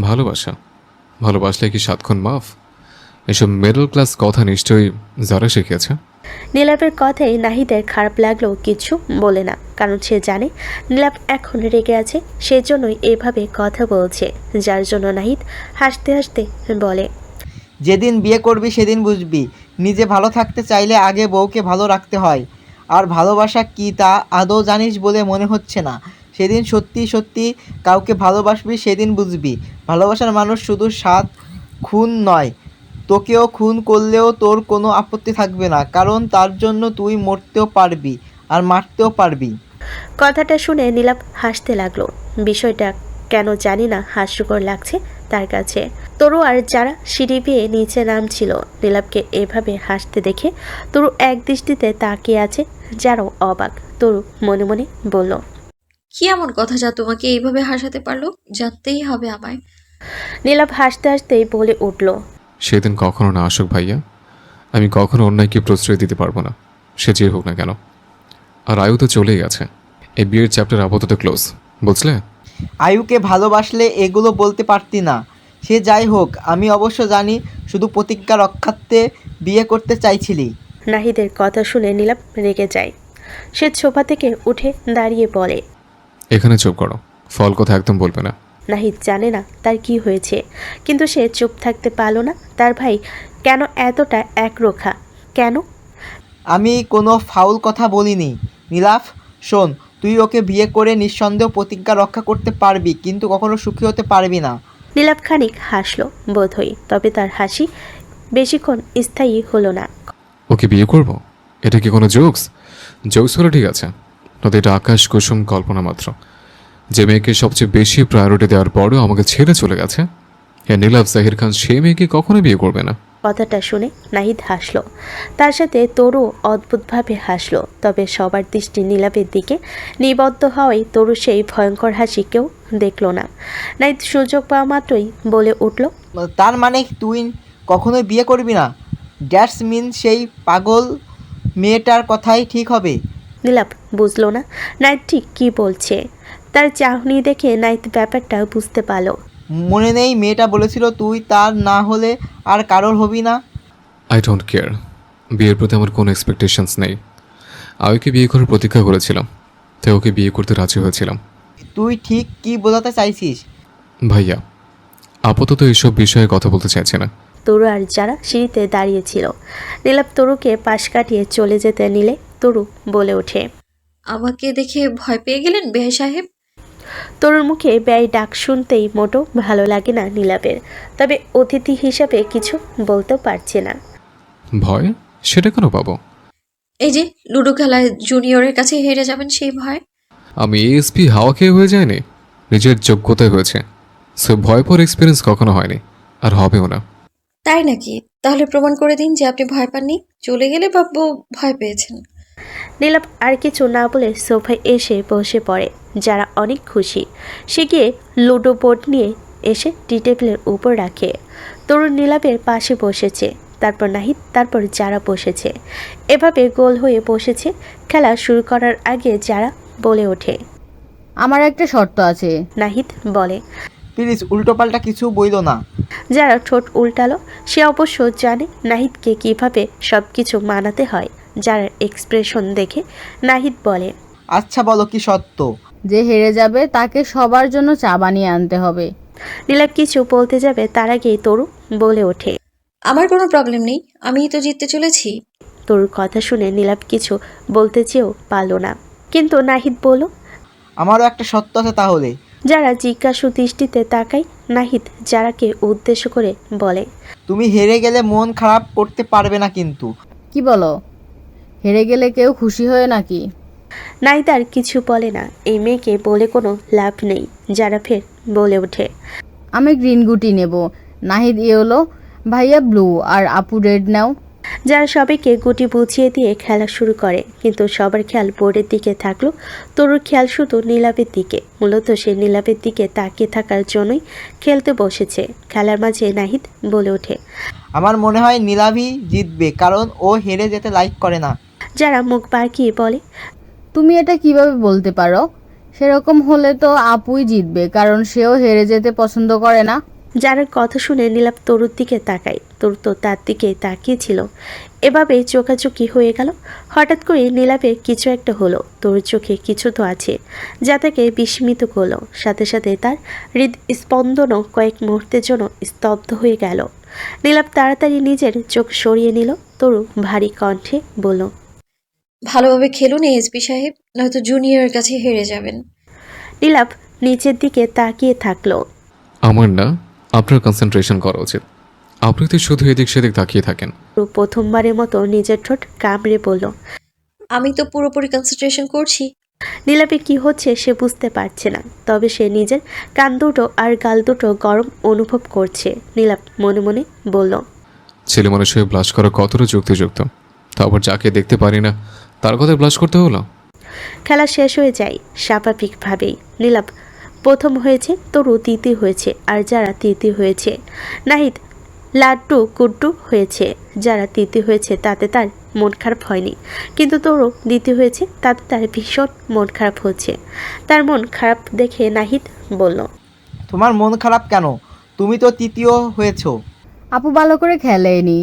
ভালোবাসা। ভালোবাসলে কি সাতক্ষণ মাফ? এসব মিডল ক্লাস কথা নিশ্চয়ই যারা শিখিয়েছে। নীলাপের কথাই নাহিদের খারাপ লাগলেও কিছু বলে না কারণ সে জানে নীলাপ এখন রেগে আছে সেজন্যই এভাবে কথা বলছে যার জন্য নাহিদ হাসতে হাসতে বলে যেদিন বিয়ে করবি সেদিন বুঝবি নিজে ভালো থাকতে চাইলে আগে বউকে ভালো রাখতে হয়। আর ভালোবাসা কি তা আদৌ জানিস বলে মনে হচ্ছে না। সেদিন সত্যি সত্যি কাউকে ভালোবাসবি সেদিন বুঝবি ভালোবাসার মানুষ শুধু স্বাদ খুন নয়। তোকেও খুন করলেও তোর কোনো আপত্তি থাকবে না কারণ তার জন্য তুই মরতেও পারবি আর মারতেও পারবি। কথাটা শুনে নীলাপ হাসতে লাগল। বিষয়টা কেন জানি না হাস্যকর লাগছে তার কাছে। তরু আর যারা সিঁড়ি বেয়ে নিচে নামছিল নীলাপকে এভাবে হাসতে দেখে তরু এক দৃষ্টিতে তাকিয়ে আছে যারও অবাক। তরু মনে মনে বলল কি এমন কথা যা তোমাকে এইভাবে হাসাতে পারল? জানতেই হবে আমায়। নীলাপ হাসতে হাসতেই বলে উঠল সেদিন কখনো না আসুক ভাইয়া। আমি কখনো অন্যায়কে প্রশ্রয় দিতে পারব না। সে যে হোক না কেন। আর আয়ু তো চলেই গেছে। এই বিয়ের চ্যাপ্টার আপাতত ক্লোজ বুঝলে? আয়ুকে ভালোবাসলে এগুলো বলতে পারতি না। সে যাই হোক আমি অবশ্য জানি শুধু প্রতিজ্ঞা রক্ষার্থে বিয়ে করতে চাইছিলি। নাহিদের কথা শুনে নীলাপ রেগে যায়। সে সোফা থেকে উঠে দাঁড়িয়ে বলে এখানে চুপ করো। ফল কথা একদম বলবে না। নাহিদ জানে না তার কি হয়েছে। কিন্তু সে চুপ থাকতে পারল না। তার ভাই কেন এতটা একরোখা? কেন? আমি কোনো ফাউল কথা বলিনি। নীলাফ শোন তুই ওকে বিয়ে করে নিঃসন্দেহ প্রতিজ্ঞা রক্ষা করতে পারবি কিন্তু কখনো সুখী হতে পারবি না। নীলাপ খানিক হাসল বোধহয় তবে তার হাসি বেশিক্ষণ স্থায়ী হলো না। ওকে বিয়ে করব? এটা কি কোনো জোকস? জোকস হলো ঠিক আছে। নয়তো এটা আকাশ কুসুম কল্পনা মাত্র। যে মেয়েকে সবচেয়ে বেশি প্রায়োরিটি দেওয়ার পরেও আমাকে ছেড়ে চলে গেছে। হ্যাঁ নীলাভ জাহির খান সে মেয়েকে কখনো বিয়ে করবে না। কথাটা শুনে নাহিদ হাসলো। তার সাথে তরু অদ্ভুতভাবে হাসলো তবে সবার দৃষ্টি নীলাপের দিকে। নিবদ্ধ হওয়ায় তরু সেই ভয়ঙ্কর হাসি কেউ দেখল না। নাহিদ সুযোগ পাওয়া মাত্রই বলে উঠল তার মানে তুই কখনোই বিয়ে করবি না। দ্যাটস মিন সেই পাগল মেয়েটার কথাই ঠিক হবে। নীলাপ বুঝলো না নাইট ঠিক কী বলছে। তার চাহনি দেখে নাইট ব্যাপারটা বুঝতে পারল। মনে নেই মেয়েটা বলেছিল তুই তার না হলে আর কারোর হবি না। আই ডোন্ট কেয়ার বিয়ের প্রতি আমার কোনো এক্সপেকটেশনস নেই। আয়ুকে বিয়ে করার প্রতীক্ষা করেছিলাম। তাই ওকে বিয়ে করতে রাজি হয়েছিলাম। তুই ঠিক কি বোঝাতে চাইছিস? ভাইয়া আপাতত এইসব বিষয়ে কথা বলতে চাইছে না। তরু আর যারা সিঁড়িতে দাঁড়িয়েছিল নীলাপ তরুকে পাশ কাটিয়ে চলে যেতে নিলে তরু বলে ওঠে। আমাকে দেখে ভয় পেয়ে গেলেন বেহে সাহেব? তরুর মুখে ব্যয় ডাক শুনতেই মোটো ভালো লাগে না নীলাপের তবে অতিথি হিসাবে কিছু বলতে পারছে না। ভয়? সেটা কেন পাবো? এই যে লুডো খেলায় জুনিয়রের কাছে হেরে যাবেন সেই ভয়। আমি এএসপি হাওয়া খেয়ে হয়ে যায়নি নিজের যোগ্যতায় হয়েছে। সো ভয় পর এক্সপিরিয়েন্স কখনো হয়নি আর হবেও না। তাই নাকি? তাহলে প্রমাণ করে দিন যে আপনি ভয় পাননি। চলে গেলে ভাববো ভয় পেয়েছেন। নীলাপ আর কিছু না বলে সোফায় এসে বসে পড়ে। যারা অনেক খুশি। সে গিয়ে লুডো বোর্ড নিয়ে এসে টি টেবিলের উপর রাখে। তরুণ নীলাপের পাশে বসেছে। তারপর নাহিদ তারপর যারা বসেছে। এভাবে গোল হয়ে বসেছে। খেলা শুরু করার আগে যারা বলে ওঠে। আমার একটা শর্ত আছে। নাহিদ বলে প্লিজ উল্টোপাল্টা কিছু বইল না। যারা ঠোঁট উল্টালো সে অবশ্য জানে নাহিদকে কীভাবে সব কিছু মানাতে হয়। যার এক্সপ্রেশন দেখে নাহিদ বলে আচ্ছা বলো কি সত্য? যে হেরে যাবে তাকে সবার জন্য চা বানিয়ে আনতে হবে। নীলাপ কিছু বলতে যাবে? তার আগেই তরু বলে ওঠে। আমার কোনো প্রবলেম নেই। আমিই তো জিততে চলেছি। তরুর কথা শুনে নীলাপ কিছু বলতে চেয়েও পারল না। কিন্তু নাহিদ বলল আমারও একটা সত্য আছে তাহলে। যারা জিজ্ঞাসু দৃষ্টিতে তাকাই নাহিদ যারাকে উদ্দেশ্য করে বলে তুমি হেরে গেলে মন খারাপ করতে পারবে না কিন্তু। কি বলো? হেরে গেলে কেউ খুশি হয়ে নাকি? নাহিদ আর কিছু বলে না। এই মেয়েকে বলে কোনো লাভ নেই যারা ফের বলে ওঠে। আমি গ্রিন গুটি নেব। নাহিদ ইয়েলো ভাইয়া ব্লু আর আপু রেড নাও। যারা সবাইকে গুটি বুঝিয়ে দিয়ে খেলা শুরু করে কিন্তু সবার খেয়াল বোর্ডের দিকে থাকল। তরুর খেয়াল শুধু নীলাপের দিকে। মূলত সে নীলাপের দিকে তাকিয়ে থাকার জন্যই খেলতে বসেছে। খেলার মাঝে নাহিদ বলে ওঠে আমার মনে হয় নীলাভি জিতবে কারণ ও হেরে যেতে লাইক করে না। যারা মুখ বাঁকিয়ে বলে তুমি এটা কীভাবে বলতে পারো? সেরকম হলে তো আপুই জিতবে, কারণ সেও হেরে যেতে পছন্দ করে না। যারার কথা শুনে নীলাপ তরুর দিকে তাকায়। তরু তো তার দিকে তাকিয়েছিল। এভাবে চোখাচোখি হয়ে গেল। হঠাৎ করে নীলাপে কিছু একটা হলো। তরুর চোখে কিছু তো আছে, যা তাকে বিস্মিত করল। সাথে সাথে তার হৃদ স্পন্দনও কয়েক মুহূর্তের জন্য স্তব্ধ হয়ে গেল। নীলাপ তাড়াতাড়ি নিজের চোখ সরিয়ে নিল। তরু ভারী কণ্ঠে বলল ভালোভাবে খেলুন এসপি সাহেব নয়তো জুনিয়রের কাছে হেরে যাবেন। নীলাপ নিচের দিকে তাকিয়ে থাকল। আমার না আপনার কনসেন্ট্রেশন করা উচিত। আপনি তো শুধু এদিক সেদিক তাকিয়ে থাকেন। প্রথমবারের মতো নিজের ঠোঁট কামড়ে বলল আমি তো পুরোপুরি কনসেন্ট্রেশন করছি। নীলাপে কি হচ্ছে সে বুঝতে পারছে না তবে সে নিজের কান দুটো আর গাল দুটো গরম অনুভব করছে। নীলাপ মনে মনে বলল ছেলে মানুষ হয়ে ব্লাশ করা কতটা যুক্তিযুক্ত? তারপর যাকে দেখতে পারি না তার কথায় ব্লাশ করতে হলো? খেলা শেষ হয়ে যায় স্বাভাবিকভাবেই। নীলাপ প্রথম হয়েছে তরু তৃতীয় হয়েছে আর যারা তৃতীয় হয়েছে নাহিদ লাড্ডু কুড্ডু হয়েছে যারা তৃতীয় হয়েছে তাতে তার মন খারাপ হয়নি কিন্তু তরু দ্বিতীয় হয়েছে তাতে তার ভীষণ মন খারাপ হচ্ছে। তার মন খারাপ দেখে নাহিদ বলল তোমার মন খারাপ কেন? তুমি তো তৃতীয় হয়েছো। আপু ভালো করে খেলেনি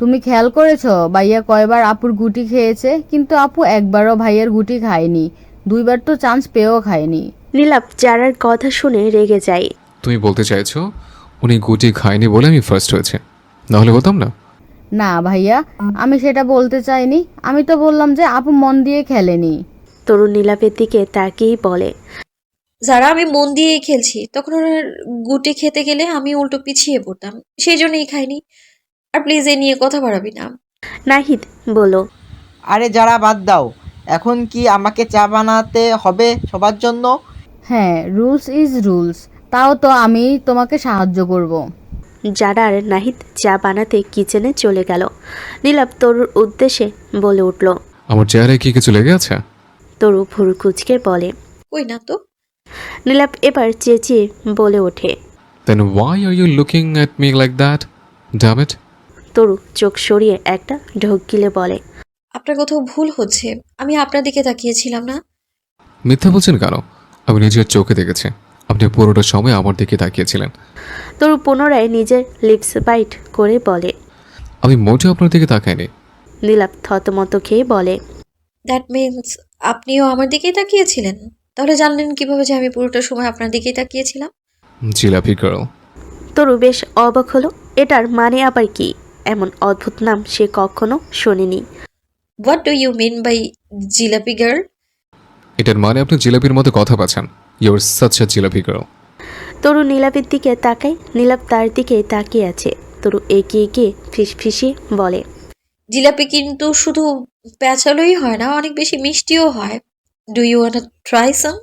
তুমি খেয়াল করেছ ভাইয়া কয়বার আপুর গুটি খেয়েছে কিন্তু আপু একবারও ভাইয়ের গুটি খায়নি দুইবার তো চান্স পেয়েও খায়নি। নীলাপ যারার কথা শুনে রেগে যায়। তুমি বলতে চাইছো উনি গুটি খায়নি বলে আমি ফার্স্ট হয়েছে। নাহলে বলতাম না? না ভাইয়া আমি সেটা বলতে চাইনি আমি তো বললাম যে আপু মন দিয়ে খেলেনি। তরুণ নীলাপের দিকে তাকিয়েই বলে যারা আমি মন দিয়েই খেলছি তখন ওনার গুটি খেতে গেলে আমি উল্টো পিছিয়ে পড়তাম সেই জন্যই খাইনি আর প্লিজ এ নিয়ে কথা বাড়াবি না। নাহিদ বলো আরে যারা বাদ দাও এখন কি আমাকে চা বানাতে হবে সবার জন্য? হ্যাঁ রুলস ইজ রুলস তাও তো আমি তোমাকে সাহায্য করব। যারা আর নাহিদ চা বানাতে কিচেনে চলে গেল নীলাপ তরুর উদ্দেশ্যে বলে উঠল আমার চেহারায় কি কিছু লেগে আছে? তরু ভুরু কুচকে বলে কই না তো? নীলাপ এবার চেঁচিয়ে বলে ওঠে then why are you looking at me like that damn it Taru চোখ সরিয়ে একটা ঢোক গিলে বলে আপনার কোথাও ভুল হচ্ছে। আমি আপনার দিকে তাকিয়েছিলাম না। মিথ্যা বলছেন কেন? আমি নিজের চোখে দেখেছি। আপনি পুরোটা সময় আমার দিকে তাকিয়েছিলেন। তরু পুনরায় নিজের লিপস বাইট করে বলে আমি মোটেও আপনার দিকে তাকাইনি। নীলাপ থতমত খেয়ে বলে দ্যাট মিনস আপনিও আমার দিকেই তাকিয়েছিলেন? তাহলে জানলেন কীভাবে যে আমি পুরোটা সময় আপনার দিকেই তাকিয়েছিলাম? জিলাপি গার্ল তরু বেশ অবাক হলো এটার মানে আবার কি? এমন অদ্ভুত নাম সে কখনো শোনেনি। What do you mean by jalebi girl এটার মানে আপনি জিলাপির মতো কথা পাচ্ছেন। Your such a jalebi girl Taru নীলাপের দিকে তাকায় নীলাপ তার দিকে তাকিয়ে আছে। তরু এগিয়ে গিয়ে ফিসফিসিয়ে বলে জিলাপি কিন্তু শুধু প্যাচালোই হয় না অনেক বেশি মিষ্টিও হয়। Do you want try some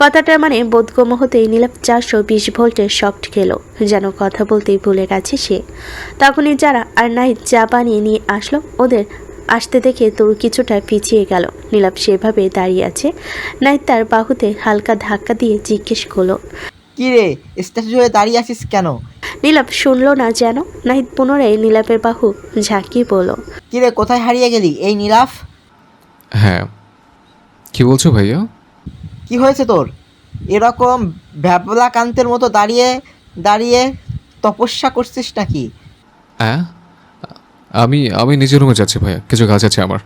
কথাটার মানে বোধগম্য হতেই নীলাপ চারশো বিশ ভোল্টের শক্ট খেলো। যেন কথা বলতেই ভুলে গেছে সে। তখনই যারা আর নাই চা বানিয়ে নিয়ে আসলো ওদের আসতে দেখে তরু কিছুটা পিছিয়ে গেল। নীলাপ সেভাবে দাঁড়িয়ে আছে। নাই তার বাহুতে হালকা ধাক্কা দিয়ে জিজ্ঞেস করল কি রে স্ট্যাচু হয়ে দাঁড়িয়ে আছিস কেন? নীলাপ শুনলো না যেন। নাহিদ পুনরায় নীলাপের বাহু ঝাঁকিয়ে বলল কি রে কোথায় হারিয়ে গেলি? এই নীলাফ হ্যাঁ। কি বলছো ভাইয়া? কি হয়েছে তোর? এরকম ভ্যাবলা কান্তের মতো দাঁড়িয়ে দাঁড়িয়ে তপস্যা করছিস নাকি? হ্যাঁ আমি আমি নিজের রুমে যাচ্ছি ভাইয়া কিছু কাজ আছে আমার।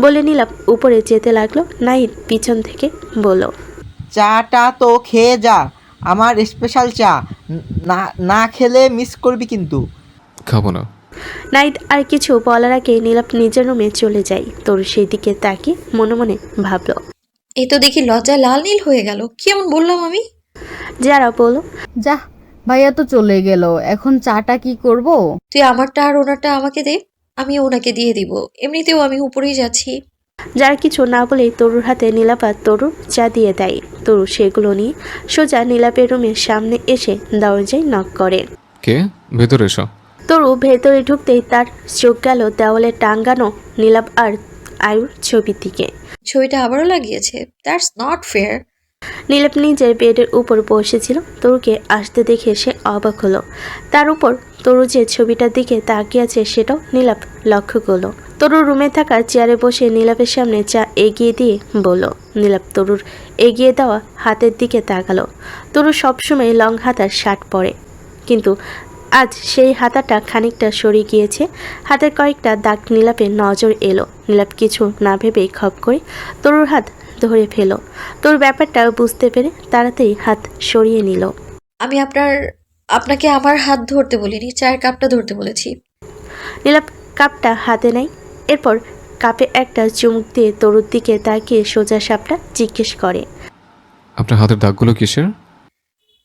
বলে নিলাম উপরে যেতে লাগল নাহিদ পিছন থেকে বলো চাটা তো খেয়ে যা আমার স্পেশাল চা না না খেলে মিস করবি কিন্তু। খাব না। নাইদ আর কিছু বলার আগে নীলাপ নিজের রুমে চলে যায়। তোর সেই দিকে তাকিয়ে মনে মনে ভাবলো এই তো দেখি লজ্জায় লাল নীল হয়ে গেল। কি এমন বললাম আমি? যারা বলো। যা ভাইয়া তো চলে গেল। এখন চাটা কি করব? তুই আমারটা আর ওনারটা আমাকে দে আমি ওনাকে দিয়ে দিব। এমনিতেও আমি উপরেই যাচ্ছি। যারা কিছু না বলেই তরুর হাতে নীলাপ আর তরু চা দিয়ে দেয়। তরু সেগুলো নিয়ে সোজা নীলাপের রুমের সামনে এসে দরজায় নক করে। কে? ভেতরে এসো। তরু ভেতরে ঢুকতেই তার চোখ গেল দেওয়ালে টাঙ্গানো নীলাপ আর আয়ুর ছবির দিকে। ছবিটা আবারও লাগিয়েছে। দ্যাটস নট ফেয়ার নীলাপ নিজের বেডের উপর বসেছিল। তরুকে আসতে দেখে সে অবাক হলো। তার উপর তরু যে ছবিটার দিকে তাকিয়ে আছে সেটাও নীলাপ লক্ষ্য করল। তরুর রুমে থাকা চেয়ারে বসে নীলাপের সামনে চা এগিয়ে দিয়ে বলল নীলাপ তরুর এগিয়ে দেওয়া হাতের দিকে তাকালো। তরু সবসময় লং হাতার শার্ট পরে। কিন্তু আজ সেই হাতাটা খানিকটা সরে গিয়েছে। হাতের কয়েকটা দাগ নীলাপের নজর এলো। নীলাপ কিছু না ভেবেই খপ করে তরুর হাত ধরে ফেলো। তোর ব্যাপারটা বুঝতে পেরে তাড়াতাড়ি হাত সরিয়ে নিল। আমি আপনার আপনাকে আমার হাত ধরতে বলিনি চায়ের কাপটা ধরতে বলেছি। নীলাপ কাপটা হাতে নেয়। এরপর কাপে একটা চুমুক দিয়ে তরুর দিকে তাকিয়ে সোজা সাপটা জিজ্ঞেস করে। আপনার হাতের দাগগুলো কিসের?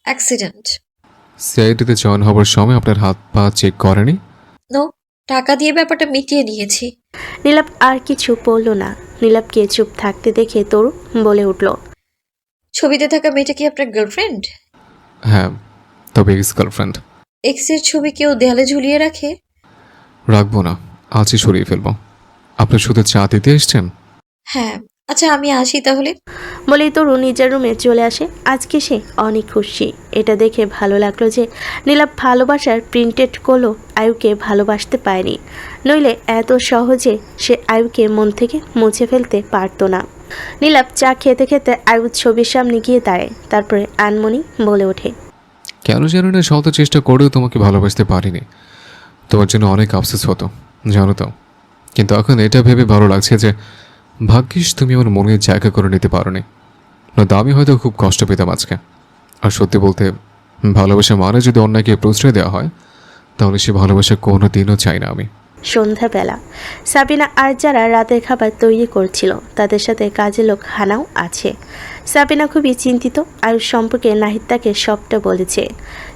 অ্যাক্সিডেন্ট। সিআইডিতে জয়েন হবার সময় আপনার হাত পা চেক করেনি? নো টাকা দিয়ে ব্যাপারটা মিটিয়ে নিয়েছি। নীলাপ আর কিছু বলল না। নীলাপকে চুপ থাকতে দেখে তরু বলে উঠল ছবিতে থাকা মেয়েটা কি আপনার গার্লফ্রেন্ড হ্যাঁ তবে এক্স গার্লফ্রেন্ড এক্সের ছবি কেউ দেয়ালে ঝুলিয়ে রাখে? রাখব না আজই সরিয়ে ফেলব। আপনি শুধু চা দিতে এসছেন? হ্যাঁ আচ্ছা আমি আসি তাহলে। বলেই তরু নিজের রুমে চলে আসে। আজকে সে অনেক খুশি। এটা দেখে ভালো লাগল যে নীলাপ ভালোবাসার প্রিন্টেড করল আয়ুকে ভালোবাসতে পায়নি। নইলে এত সহজে সে আয়ুকে মন থেকে মুছে ফেলতে পারতো না। নীলাপ চা খেতে খেতে আয়ুর ছবির সামনে গিয়ে দাঁড়ায়। তারপরে আনমনি বলে ওঠে কেন জানি না শত চেষ্টা করেও তোমাকে ভালোবাসতে পারিনি। তোমার জন্য অনেক আফসোস হতো জানো তো। কিন্তু এখন এটা ভেবে ভালো লাগছে যে ভাগ্যিস তুমি আমার মনের জায়গা করে নিতে পারোনি। নয়তো আমি হয়তো খুব কষ্ট পেতাম আজকে। আর সত্যি বলতে ভালোবাসা মানে যদি অন্যকে প্রশ্রয় দেওয়া হয় তাহলে সে ভালোবাসা কোনো দিনও চাই না আমি। সন্ধ্যাবেলা সাবিনা আর যারা রাতের খাবার তৈরি করছিল তাদের সাথে কাজে লোক হানাও আছে। সাবিনা খুবই চিন্তিত আয়ুষ সম্পর্কে নাহিদ তাকে সবটা বলেছে।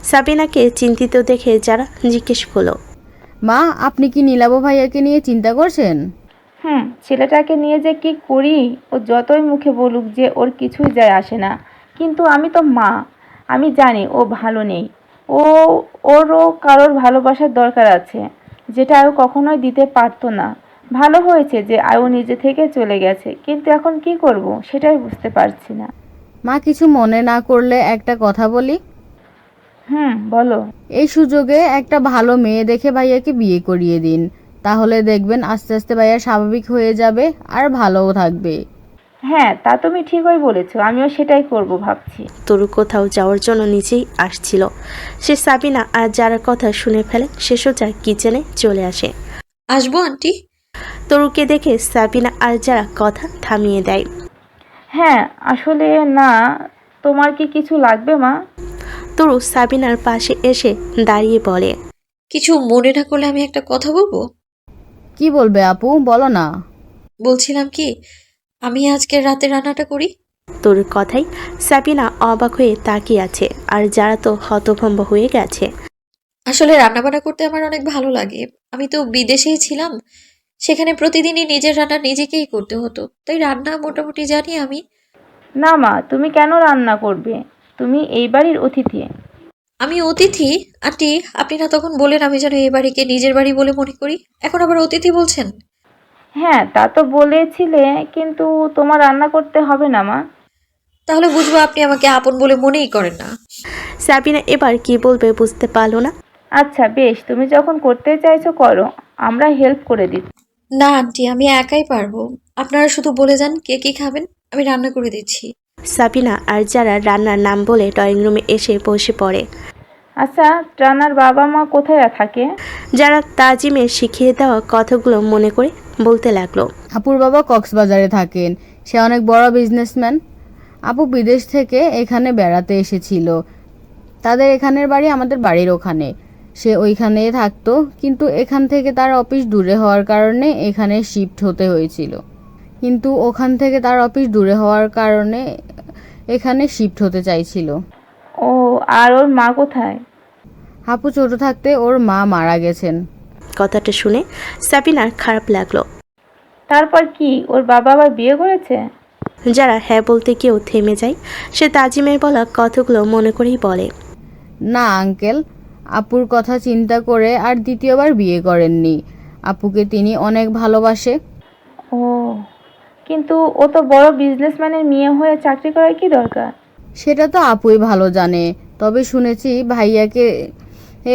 সাবিনাকে চিন্তিত দেখে যারা জিজ্ঞেস করল মা আপনি কি নীলাভ ভাইয়াকে নিয়ে চিন্তা করছেন? হুম ছেলেটাকে নিয়ে যে কি করি ও যতই মুখে বলুক যে ওর কিছুই যায় আসে না। কিন্তু আমি তো মা আমি জানি ও ভালো নেই। ও ওরও কারোর ভালোবাসার দরকার আছে যেটা আয়ু কখনোই দিতে পারতো না। ভালো হয়েছে যে আয়ু নিজে থেকে চলে গেছে কিন্তু এখন কি করব সেটাই বুঝতে পারছি না। মা কিছু মনে না করলে একটা কথা বলি? হুম বলো। এই সুযোগে একটা ভালো মেয়ে দেখে ভাইয়াকে বিয়ে করিয়ে দিন। তাহলে দেখবেন আস্তে আস্তে ভাইয়া স্বাভাবিক হয়ে যাবে আর ভালোও থাকবে। হ্যাঁ তা তুমি ঠিকই বলেছ আমিও সেটাই করব ভাবছি। তরু কোথাও যাওয়ার জন্য নিচেই আসছিল। সে সাবিনা আর যারা কথা শুনে ফেলে সে সোজা কিচেনে চলে আসে। আসব আন্টি? তরুকে দেখে সাবিনা আর যারা কথা থামিয়ে দেয়। হ্যাঁ আসলে না তোমার কি কিছু লাগবে মা? তরু সাবিনার পাশে এসে দাঁড়িয়ে বলে কিছু মনে না করলে আমি একটা কথা বলব? কি বলবে আপু? বলো না। বলছিলাম কি আমি আজকে রাতে রান্নাটা করি? তোর কথাই সাবিনা অবাক হয়ে তাকিয়ে আছে আর যারা তো হতভম্ব হয়ে গেছে। আসলে রান্নাবান্না করতে আমার অনেক ভালো লাগে। আমি তো বিদেশেই ছিলাম সেখানে প্রতিদিনই নিজের রান্না নিজেকেই করতে হতো। তাই রান্না মোটামুটি জানি আমি। না মা তুমি কেন রান্না করবে? তুমি এই বাড়ির অতিথি। আমি অতিথি। আন্টি আপনি না তখন বলেন আমি যেন এই বাড়িকে নিজের বাড়ি বলে মনে করি। এখন আবার অতিথি বলছেন? হ্যাঁ তা তো বলেছিলে কিন্তু তোমার রান্না করতে হবে না মা। তাহলে বুঝব আপনি আমাকে আপন বলে মনেই করেন না। সাবিনা এবার কি বলবে বুঝতে পারল না। আচ্ছা বেশ তুমি যখন করতে চাইছো করো আমরা হেল্প করে দিচ্ছি। না আন্টি আমি একাই পারব। আপনারা শুধু বলে যান কে কি খাবেন আমি রান্না করে দিচ্ছি। সাবিনা আর যারা রান্নার নাম বলে ড্রয়িং রুমে এসে বসে পড়ে। আচ্ছা ট্রানার বাবা মা কোথায় থাকে? যারা তাজিমের শিখিয়ে দেওয়া কথাগুলো মনে করে বলতে লাগল। আপুর বাবা কক্সবাজারে থাকেন। সে অনেক বড় বিজনেসম্যান আপু বিদেশ থেকে এখানে বেড়াতে এসেছিল। তাদের এখানের বাড়ি আমাদের বাড়ির ওখানে। সে ওইখানেই থাকতো কিন্তু এখান থেকে তার অফিস দূরে হওয়ার কারণে এখানে শিফট হতে হয়েছিল। কিন্তু ওখান থেকে তার অফিস দূরে হওয়ার কারণে এখানে শিফট হতে চাইছিল। ও আর ওর মা কোথায়? আপু ছোট থাকতে ওর মা মারা গেছেন। কথাটা শুনে সাবিনার খারাপ লাগল। তারপর কি ওর বাবা আবার বিয়ে করেছে? যারা হ্যাঁ বলতে কেউ থেমে যায় সে তাজিমের বলা কথাগুলো মনে করেই বলে। না আঙ্কেল আপুর কথা চিন্তা করে আর দ্বিতীয়বার বিয়ে করেননি। আপুকে তিনি অনেক ভালোবাসে। ও কিন্তু ও তো বড় বিজনেসম্যানের মেয়ে হয়ে চাকরি করার কি দরকার? সেটা তো আপুই ভালো জানে। তবে শুনেছি ভাইয়াকে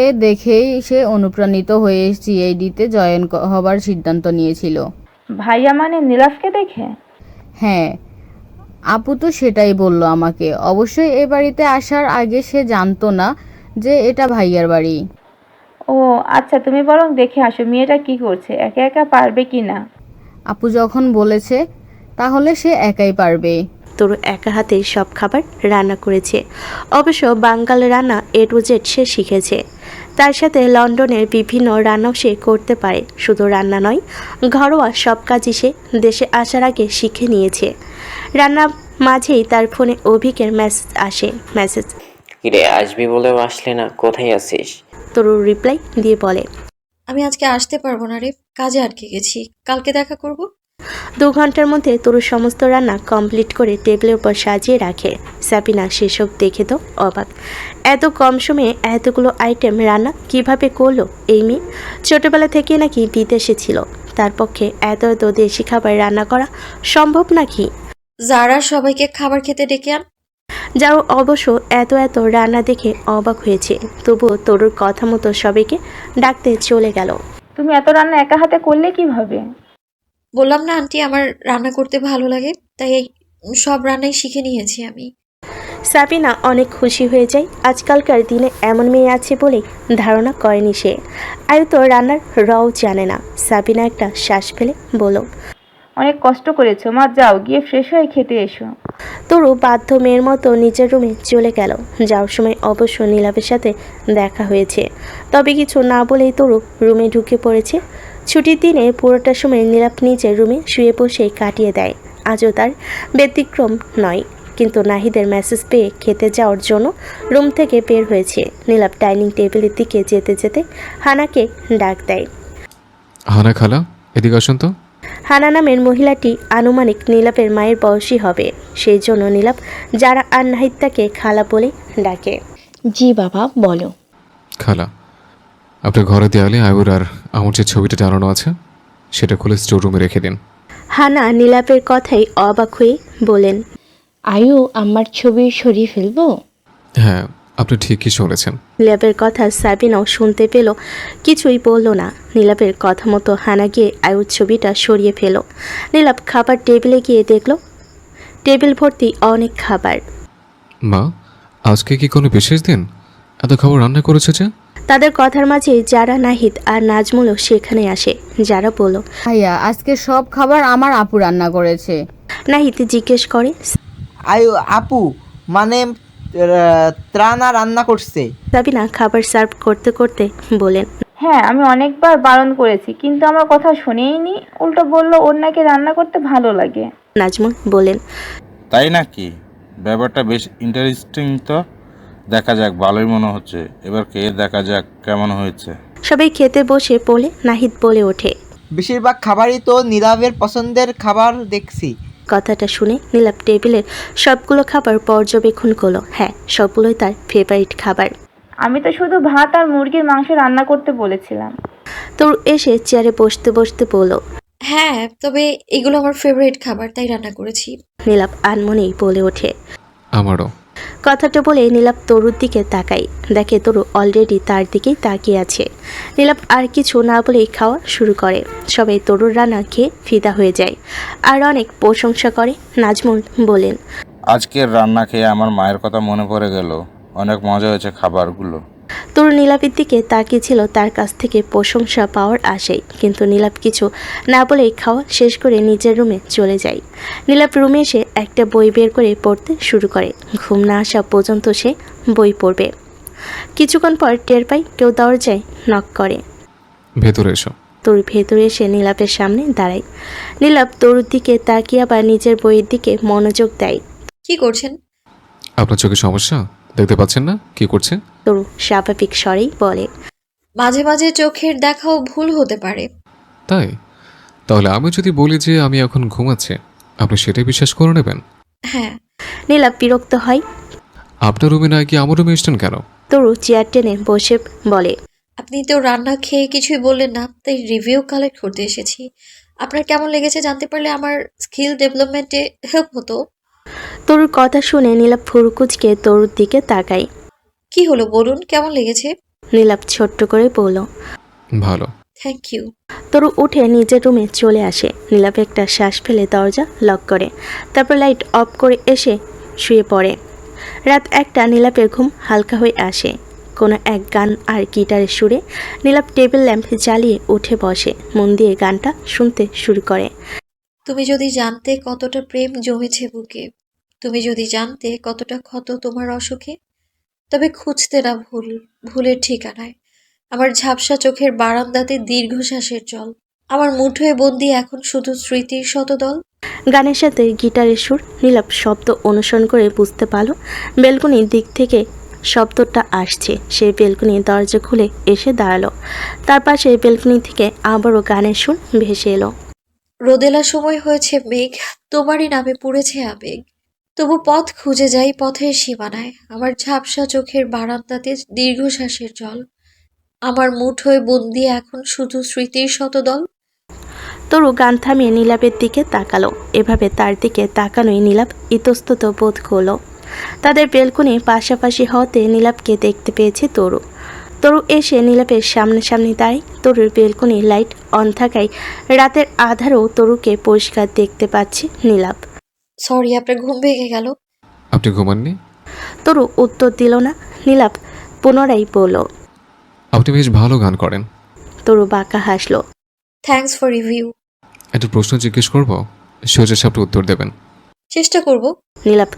এ দেখেই সে অনুপ্রাণিত হয়ে সিআইডিতে জয়েন হবার সিদ্ধান্ত নিয়েছিল। ভাইয়া মানে নীলাফকে দেখে? হ্যাঁ আপু তো সেটাই বলল আমাকে। অবশ্যই এ বাড়িতে আসার আগে সে জানতো না যে এটা ভাইয়ার বাড়ি। ও আচ্ছা তুমি বরং দেখে আসো মেয়েটা কি করছে? একা একা পারবে কি না? আপু যখন বলেছে তাহলে সে একাই পারবে। তরু একা হাতে সব খাবার রান্না করেছে। অবশ্য বাঙ্গাল রান্না এ টু জেড সে শিখেছে। তার সাথে লন্ডনের বিভিন্ন রান্নাও সে করতে পারে শুধু রান্না নয় ঘরোয়া সব কাজই সে দেশে আসার আগে শিখে নিয়েছে। রান্না মাঝেই তার ফোনে অভিকের মেসেজ আসে মেসেজ কিরে আসবি বলেও আসলে না কোথায় আছিস? তরু রিপ্লাই দিয়ে বলে। আমি আজকে আসতে পারব না রে কাজে আটকে গেছি কালকে দেখা করব? দু ঘণ্টার মধ্যে তরু সমস্ত রান্না কমপ্লিট করে টেবিলের উপর সাজিয়ে রাখে। সাবিনা সেসব দেখে তো অবাক। এত কম সময়ে এতগুলো আইটেম রান্না কীভাবে করল এই মেয়ে? ছোটবেলা থেকে নাকি বিদেশে ছিল। তার পক্ষে এত এত দেশি খাবার রান্না করা সম্ভব নাকি? যারা সবাইকে খাবার খেতে ডেকে আন। যাও অবশ্য এত এত রান্না দেখে অবাক হয়েছে। তবুও তরুর কথা মতো সবাইকে ডাকতে চলে গেল। তুমি এত রান্না একা হাতে করলে কীভাবে? বললাম না আন্টি আমার রান্না করতে ভালো লাগে তাই সব রান্নাই শিখে নিয়েছি আমি। সাবিনা অনেক খুশি হয়ে যায়। আজকালকার দিনে এমন মেয়ে আছে বলে ধারণা করেনি সে। আয়ু তো রান্নার রও জানে না। সাবিনা একটা শ্বাস ফেলে বলো অনেক কষ্ট করেছ মা যাও গিয়ে ফ্রেশ হয়ে খেতে এসো। তরু বাধ্য মেয়ের মতো নিজের রুমে চলে গেল। যাওয়ার সময় অবশ্য নীলাভের সাথে দেখা হয়েছে। তবে কিছু না বলেই তরু রুমে ঢুকে পড়েছে। ছুটির দিনে পুরোটা সময় নীলাপ নিজের রুমে শুয়ে বসে কাটিয়ে দেয়। আজও তার ব্যতিক্রম নয় কিন্তু নাহিদের মেসেজ পেয়ে খেতে যাওয়ার জন্য রুম থেকে বের হয়েছে। নীলাপ ডাইনিং টেবিলের দিকে যেতে যেতে হানাকে ডাক দেয়। হানা খালা এদিকে আসুন তো। হানা নামের মহিলাটি আনুমানিক নীলাপের মায়ের বয়সী হবে। সেই জন্য নীলাপ যারা আর নাহিদ তাকে খালা বলে ডাকে। জি বাবা বলো। খালা আপনার ঘরে দেয়ালে আয়ুর আর আমার যে ছবিটা টানানো আছে সেটা খুলে স্টোর রুমে রেখে দিন। হানা নীলাপের কথাই অবাক হয়ে বলেন আয়ু আমার ছবি সরিয়ে ফেলব? হ্যাঁ আপনি ঠিকই শুনেছেন। নীলাপের কথা সাবিনাও শুনতে পেল কিছুই বলল না। নীলাপের কথা মতো হানা গিয়ে আয়ুর ছবিটা সরিয়ে ফেল। নীলাপ খাবার টেবিলে গিয়ে দেখল টেবিল ভর্তি অনেক খাবার। মা আজকে কি কোনো বিশেষ দিন? এত খাবার রান্না করেছে যে? তাদের কথার মাঝে যারা নাহিদ আর নাজমুলও সেখানে আসে যারা বলল ভাইয়া আজকে সব খাবার আমার আপু রান্না করেছে। নাহিদ জিজ্ঞেস করে আয়ু আপু মানে ত্রানা রান্না করছে। সাবিনা খাবার সার্ভ করতে করতে বলেন হ্যাঁ আমি অনেকবার বারণ করেছি কিন্তু আমার কথা শুনেইনি উল্টো বলল ওর নাকি রান্না করতে ভালো লাগে। নাজমুল বলেন তাই নাকি? ব্যাপারটা বেশ ইন্টারেস্টিং তো। দেখা যাক ভালোই মনে হচ্ছে। এবার খেয়ে দেখা যাক কেমন হয়েছে। সবাই খেতে বসে বলে নাহিদ বলে ওঠে। বেশিরভাগ খাবারই তো নীলাভের পছন্দের খাবার দেখছি। কথাটা শুনে নীলাপ টেবিলের সবগুলো খাবার পর্যবেক্ষণ করল। হ্যাঁ সবগুলোই তার ফেভারিট খাবার। আমি তো শুধু ভাত আর মুরগির মাংস রান্না করতে বলেছিলাম। তোর এসে চেয়ারে বসতে বসতে বলল হ্যাঁ তবে এগুলো আমার ফেভারিট খাবার তাই রান্না করেছি। নীলাপ আনমনেই বলে ওঠে। আমারও। কথাটা বলে নীলাপ তরুর দিকে তাকাই দেখে তরু অলরেডি তার দিকেই তাকিয়ে আছে। নীলাপ আর কিছু না বলেই খাওয়া শুরু করে। সবাই তরুর রান্না খেয়ে ফিদা হয়ে যায়। আর অনেক প্রশংসা করে নাজমুল বলেন, আজকের রান্না খেয়ে আমার মায়ের কথা মনে পড়ে গেল। অনেক মজা হয়েছে খাবারগুলো। তরু নীলাপের দিকে তাকিয়েছিল তার কাছ থেকে প্রশংসা পাওয়ার আশায়। কিন্তু নীলাপ কিছু না বলেই খাওয়া শেষ করে নিজের রুমে চলে যায়। নীলাপ রুমে এসে একটা বই বের করে পড়তে শুরু করে। ঘুম না আসা পর্যন্ত সে বই পড়বে। কিছুক্ষণ পর টের পাই কেউ দরজায় নক করে। ভেতরে এসো। তরু ভেতরে এসে নীলাপের সামনে দাঁড়ায়। নীলাপ তরুর দিকে তাকিয়ে আবার নিজের বইয়ের দিকে মনোযোগ দেয়। কি করছেন? আপনার চোখে সমস্যা? দেখতে পাচ্ছেন না? কি করছে? তরু স্বাভাবিক স্বরেই বলে। মাঝে মাঝে চোখের দেখাও ভুল হতে পারে। তাই? তাহলে আমি যদি বলি যে আমি এখন ঘুমাচ্ছি আপনি সেটাই বিশ্বাস করে নেবেন? হ্যাঁ। নীলা বিরক্ত হয়। আপনার রুমে না গিয়ে আমার রুমে এসছেন কেন? তরু চেয়ার টেনে বসে বলে। আপনি তো রান্না খেয়ে কিছুই বললেন না তাই রিভিউ কালেক্ট করতে এসেছি। আপনার কেমন লেগেছে জানতে পারলে আমার স্কিল ডেভেলপমেন্টে হেল্প হতো। তরুর কথা শুনে নীলাপ ফুরুকুচকে তরুর দিকে তাকায়। কি হলো বলুন কেমন লেগেছে? নীলাপ ছোট্ট করে বলল ভালো। থ্যাংক ইউ তরু উঠে নিজের রুমে চলে আসে। নীলাপ একটা শ্বাস ফেলে দরজা লক করে। তারপর লাইট অফ করে এসে শুয়ে পড়ে। রাত একটা নীলাপের ঘুম হালকা হয়ে আসে। কোনো এক গান আর গিটারের সুরে নীলাপ টেবিল ল্যাম্প জ্বালিয়ে উঠে বসে। মন দিয়ে গানটা শুনতে শুরু করে। তুমি যদি জানতে কতটা প্রেম জমেছে বুকে তুমি যদি জানতে কতটা ক্ষত তোমার অসুখে তবে খুঁজতে না ভুল ভুলের ঠিকানায়। আমার ঝাপসা চোখের বারান্দাতে দীর্ঘশ্বাসের জল। আমার মুঠোয় বন্দি এখন শুধু স্মৃতির শতদল। গানের সাথে গিটারের সুর নীলাপ শব্দ অনুসরণ করে বুঝতে পারল বেলকনির দিক থেকে শব্দটা আসছে। সে বেলকনির দরজা খুলে এসে দাঁড়াল। তার পাশে বেলকনি থেকে আবারও গানের সুর ভেসে এলো। রোদেলা সময় হয়েছে মেঘ তোমারই নামে পড়েছে আবেগ। তবু পথ খুঁজে যাই পথের সীমানায়। আমার ঝাপসা চোখের বারান্দাতে দীর্ঘশ্বাসের জল। আমার মুঠোয় বন্দি এখন শুধু স্মৃতির শতদল। তরু গান থামিয়ে নীলাপের দিকে তাকালো। এভাবে তার দিকে তাকানোই নীলাপ ইতস্তত বোধ করল। তাদের বেলকনি পাশাপাশি হতে নীলাপকে দেখতে পেয়েছে তরু। তরু এসে নীলাপের সামনাসামনি দাঁড়ায়। তরুর বেলকনির লাইট অন থাকায় রাতের আধারেও তরুকে পরিষ্কার দেখতে পাচ্ছে নীলাপ। সরি আপনার ঘুম ভেঙে গেল। আপনি ঘুমাননি? তরু উত্তর দিল না। নীলাপ পুনরায় বলল আপনি বেশ ভালো গান করেন। তরু বাঁকা হাসলো। থ্যাঙ্কস ফর রিভিউ একটা প্রশ্ন জিজ্ঞেস করব? সোজা সাপটা উত্তর দেবেন। চেষ্টা করব। নীলাপ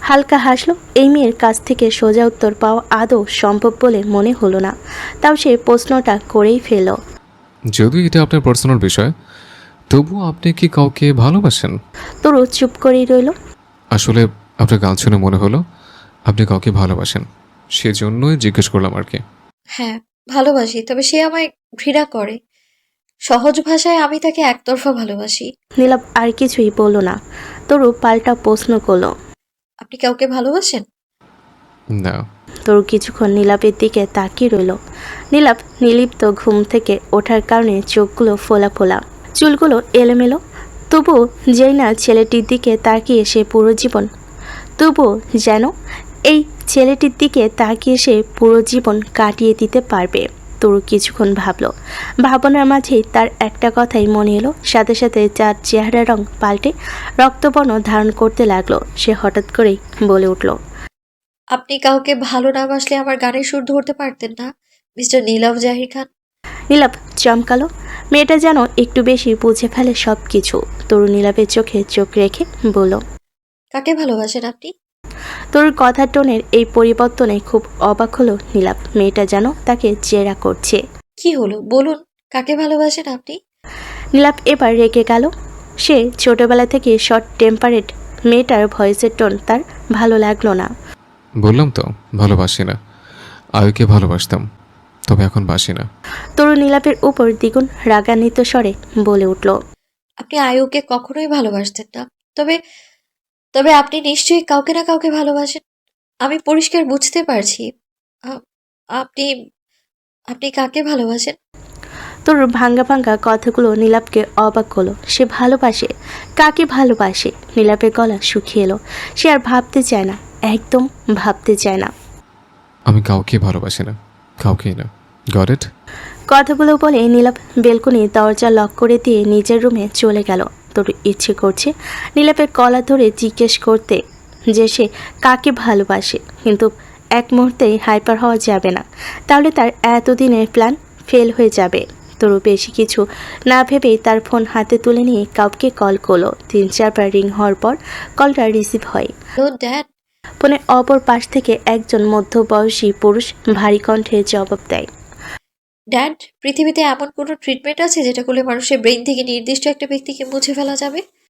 হালকা হাসলো এই মেয়ের কাছ থেকে সোজা উত্তর পাওয়া আদৌ সম্ভব বলে মনে হলো না। তাও সে প্রশ্নটা করেই ফেল যদিও এটা আপনার পার্সোনাল বিষয় তবুও আপনি কি কাউকে ভালোবাসেন? তরু চুপ করেই রইল। আসলে আপনার গান শুনে মনে হলো আপনি কাউকে ভালোবাসেন। সেজন্যই জিজ্ঞেস করলাম আর কি। হ্যাঁ ভালোবাসি তবে সে আমায় ঘৃণা করে। সহজ ভাষায় আমি তাকে একতরফা ভালোবাসি। নীলাপ আর কিছুই বলল না। তরু পাল্টা প্রশ্ন করল। আপনি কাউকে ভালোবাসেন? না। তরু কিছুক্ষণ নীলাপের দিকে তাকিয়ে রইল। নীলাপ নিলিপ্ত ঘুম থেকে ওঠার কারণে চোখগুলো ফোলা ফোলা। চুলগুলো এলোমেলো। তবুও যেই না ছেলেটির দিকে তাকিয়ে সে পুরো জীবন। তবুও যেন এই ছেলেটির দিকে তাকিয়ে সে পুরো জীবন কাটিয়ে দিতে পারবে তরু কিছুক্ষণ ভাবলো। ভাবনার মাঝেই তার একটা কথাই মনে এলো। সাথে সাথে যার চেহারা রং পাল্টে রক্তবর্ণ ধারণ করতে লাগল। সে হঠাৎ করেই বলে উঠল আপনি কাউকে ভালো না বাসলে আমার গানের সুর ধরতে পারতেন না মিস্টার নীলভ জাহির খান? নীলাপ চমকালো। মেয়েটা যেন একটু বেশি বুঝে ফেলে সব কিছু তরু নীলাপের চোখে চোখ রেখে বলল কাকে ভালোবাসেন আপনি? তরুর কথার টোনের এই পরিবর্তনে খুব অবাক হলো নীলাপ মেয়েটা যেন তাকে জেরা করছে। কি হলো? বলুন কাকে ভালোবাসেন আপনি? নীলাপ এবার রেগে গেল। সে ছোটবেলা থেকে শর্ট টেম্পারেট মেয়েটার ভয়েসের টোন তার ভালো লাগল না। বললাম তো ভালোবাসি না। আয়ুকে ভালোবাসতাম। তবে এখন বাসি না। তরু নীলাপের উপর দ্বিগুণ রাগান্বিত স্বরে বলে উঠল আপনি আয়ুকে কখনোই ভালোবাসতেন না। তবে তবে আপনি নিশ্চয়ই কাউকে না কাউকে ভালোবাসেন। আমি পরিষ্কার বুঝতে পারছি। আ- আপনি আপনি কাকে ভালোবাসেন? তোর ভাঙ্গা ভাঙ্গা কথাগুলো নীলাপকে অবাক করল। সে ভালোবাসে কাকে ভালোবাসে? নীলাপের গলা শুকিয়ে এলো। সে আর ভাবতে চায় না একদম ভাবতে চায় না। আমি কাউকে ভালোবাসি না কাউকেই না। গট ইট কথাগুলো বলে নীলাপ বেলকনি দরজা লক করে দিয়ে নিজের রুমে চলে গেল। তোর ইচ্ছে করছে নীলাপের কলা ধরে জিজ্ঞেস করতে যে সে কাকে ভালোবাসে কিন্তু এক মুহূর্তেই হাইপার হওয়া যাবে না। তাহলে তার এতদিনের প্ল্যান ফেল হয়ে যাবে। তরু বেশি কিছু না ভেবেই তার ফোন হাতে তুলে নিয়ে কাউকে কল করল। তিন চারবার রিং হওয়ার পর কলটা রিসিভ হয়। হ্যালো ড্যাড ফোনে অপর পাশ থেকে একজন মধ্যবয়সী পুরুষ ভারী কণ্ঠে জবাব দেয়। ড্যাড পৃথিবীতে এমন কোনো ট্রিটমেন্ট আছে যেটা করলে মানুষের ব্রেন থেকে নির্দিষ্ট একটা ব্যক্তিকে মুছে ফেলা যাবে?